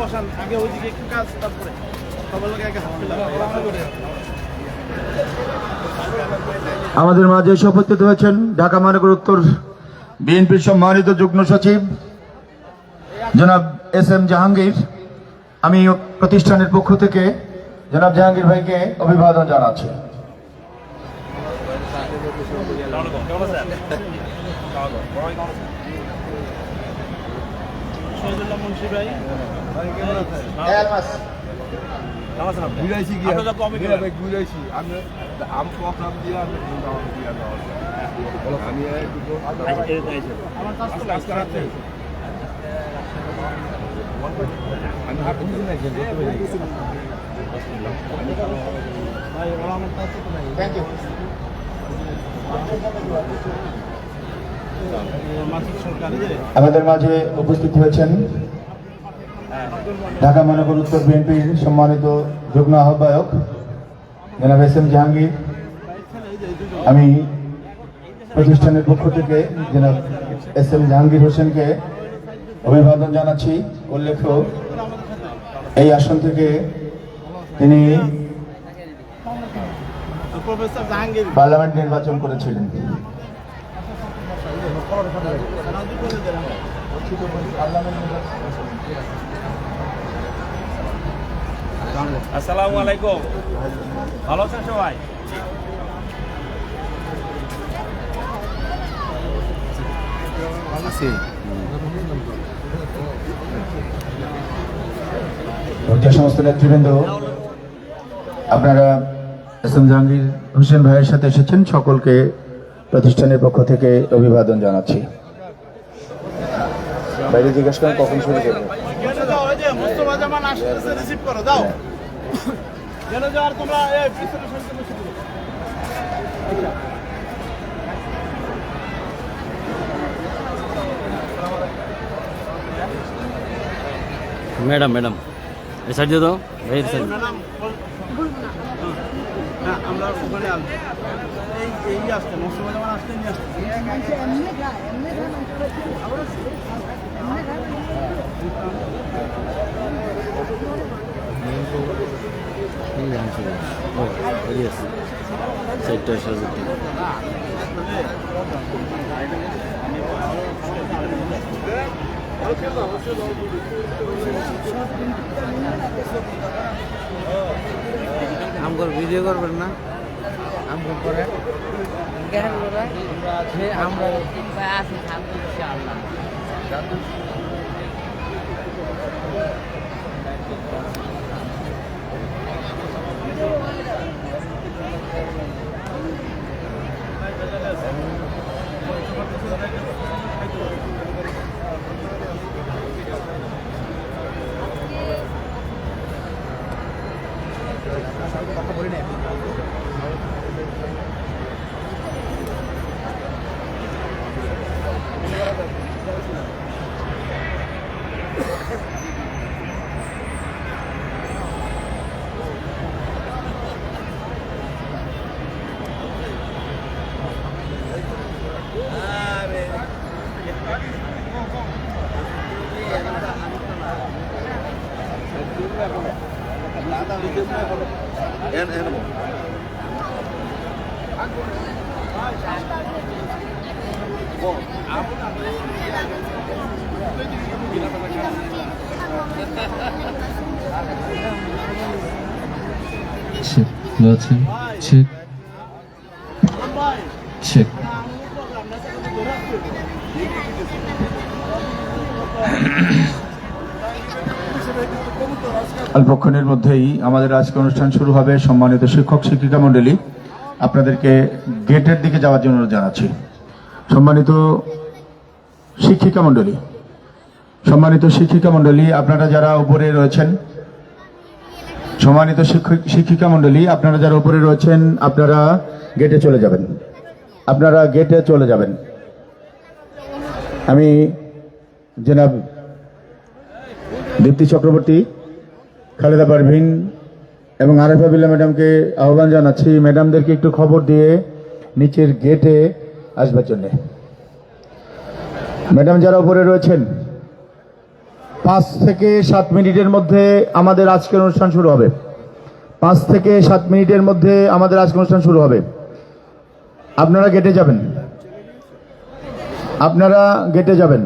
বসান, আগে একটু কাজ তারপরে। সবার লোক আগে আমাদের মাঝে শপথিত হয়েছেন ঢাকা মহানগর উত্তর বিএনপির সম্মানিত যুগ্ম সচিব, জনাব এস এম জাহাঙ্গীর। আমি প্রতিষ্ঠানের পক্ষ থেকে জনাব জাহাঙ্গীর ভাইকে অভিবাদন জানাচ্ছি। শহীদুল্লাহ মুন্সি ভাই। ঘুরাইছি গিয়া। আপনারা কবে ঘুরা ভাই ঘুরাইছি। আমি আমাদের মাঝে উপস্থিত হয়েছেন ঢাকা মহানগর উত্তর বিএনপির সম্মানিত যুগ্ম আহ্বায়ক জনাব এস এম জাহাঙ্গীর। আমি প্রতিষ্ঠানের পক্ষ থেকে জনাব এস এম জাহাঙ্গীর হোসেনকে অভিবাদন জানাচ্ছি। উল্লেখ্য এই আসন থেকে তিনি পার্লামেন্ট নির্বাচন করেছিলেন। আসসালামু আলাইকুম। ভালো আছেন সবাই? সমস্ত নেতৃবৃন্দ, আপনারা এস এম জাহাঙ্গীর হোসেন ভাইয়ের সাথে এসেছেন। সকলকে প্রতিষ্ঠানের পক্ষ থেকে অভিবাদন জানাচ্ছি। বাইরে জিজ্ঞাসা করেন, কখন শুরু করবে। ম্যাডাম ম্যাডাম এই সাইড দিয়ে দাও। সাইড হ্যাঁ আমরা ওখানে এই এই আসতে মুস্তফা জামান আসতে নিয়ে আসতে ইয়েস সাইডটা সাইড আমগর ভিডিও করবেন না। আমগর করে আমরা Check. Latin. Check. Check. অল্পক্ষণের মধ্যেই আমাদের আজকে অনুষ্ঠান শুরু হবে সম্মানিত শিক্ষক শিক্ষিকা মণ্ডলী। আপনাদেরকে গেটের দিকে যাওয়ার জন্য জানাচ্ছি। সম্মানিত শিক্ষিকা মণ্ডলী, সম্মানিত শিক্ষিকা মণ্ডলী, আপনারা যারা উপরে রয়েছেন, সম্মানিত শিক্ষক শিক্ষিকা মণ্ডলী, আপনারা যারা উপরে রয়েছেন, আপনারা গেটে চলে যাবেন। আপনারা গেটে চলে যাবেন। আমি জেনাব দীপ্তি চক্রবর্তী খালেদা পারভিন এবং আরেফা বিল্লা ম্যাডামকে আহ্বান জানাচ্ছি। ম্যাডামদেরকে একটু খবর দিয়ে নিচের গেটে আসবার জন্যে। ম্যাডাম যারা উপরে রয়েছেন, পাঁচ থেকে সাত মিনিটের মধ্যে আমাদের আজকের অনুষ্ঠান শুরু হবে। পাঁচ থেকে সাত মিনিটের মধ্যে আমাদের আজকের অনুষ্ঠান শুরু হবে। আপনারা গেটে যাবেন। আপনারা গেটে যাবেন।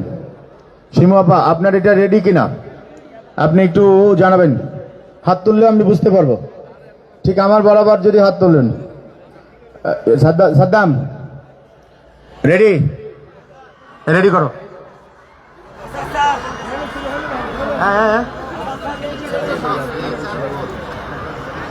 শিমু আপা, আপনার এটা রেডি কিনা? আপনি একটু জানাবেন। হাত তুললে আমি বুঝতে পারব। ঠিক আমার বরাবর যদি হাত তুললেন আহ, সাদ্দাম রেডি? রেডি করো। হ্যাঁ হ্যাঁ।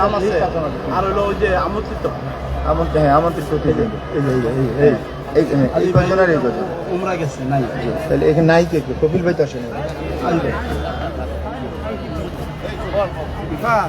নাম আছে? আর হলো ওই যে আমন্ত্রিত? আমন্ত্রিত হ্যাঁ আমন্ত্রিত এই যে, এই এই হ্যাঁ, উমরা গেছে নাই। তাহলে এখানে নাই কে? কপিল ভাই তো আসেন। দেখছেন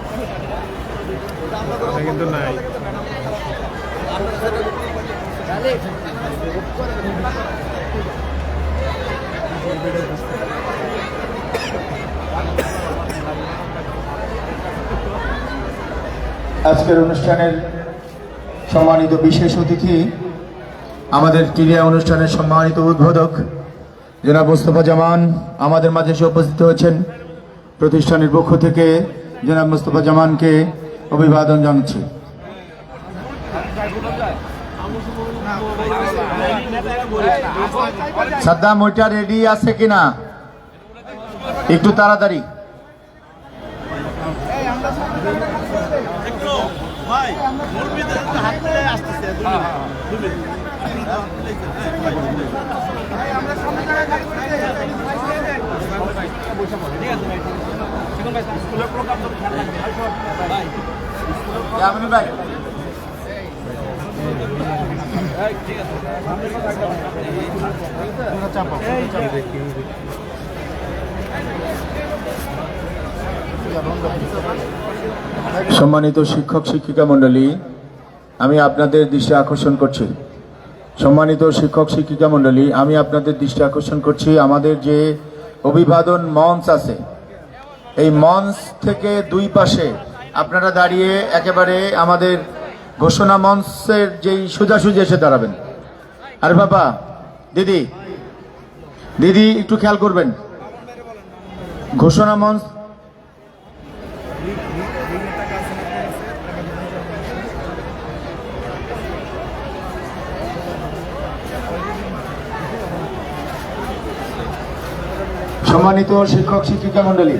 কিন্তু নাই। আজকের অনুষ্ঠানের সম্মানিত বিশেষ অতিথি, আমাদের ক্রীড়া অনুষ্ঠানের সম্মানিত উদ্বোধক, জনাব মোস্তফা জামান, আমাদের মাঝে উপস্থিত হয়েছেন। প্রতিষ্ঠানের পক্ষ থেকে জনাব মোস্তফা জামানকে অভিবাদন জানাচ্ছি। সাদ্দাম ওইটা রেডি আছে কিনা? একটু তাড়াতাড়ি। ভাই মুরব্বীদের মিনিট। ভাই সম্মানিত শিক্ষক, শিক্ষিকা মণ্ডলী, আমি আপনাদের দৃষ্টি আকর্ষণ করছি সম্মানিত শিক্ষক, শিক্ষিকা মণ্ডলী, আমি আপনাদের দৃষ্টি আকর্ষণ করছি আমাদের যে অভিবাদন মঞ্চ আছে, এই মঞ্চ থেকে দুই পাশে আপনারা দাঁড়িয়ে একেবারে আমাদের ঘোষণা মঞ্চের যেই সোজাসুজি এসে দাঁড়াবেন। আরে বাবা, দিদি দিদি, একটু খেয়াল করবেন। ঘোষণা মঞ্চ সম্মানিত শিক্ষক শিক্ষিকা মণ্ডলী।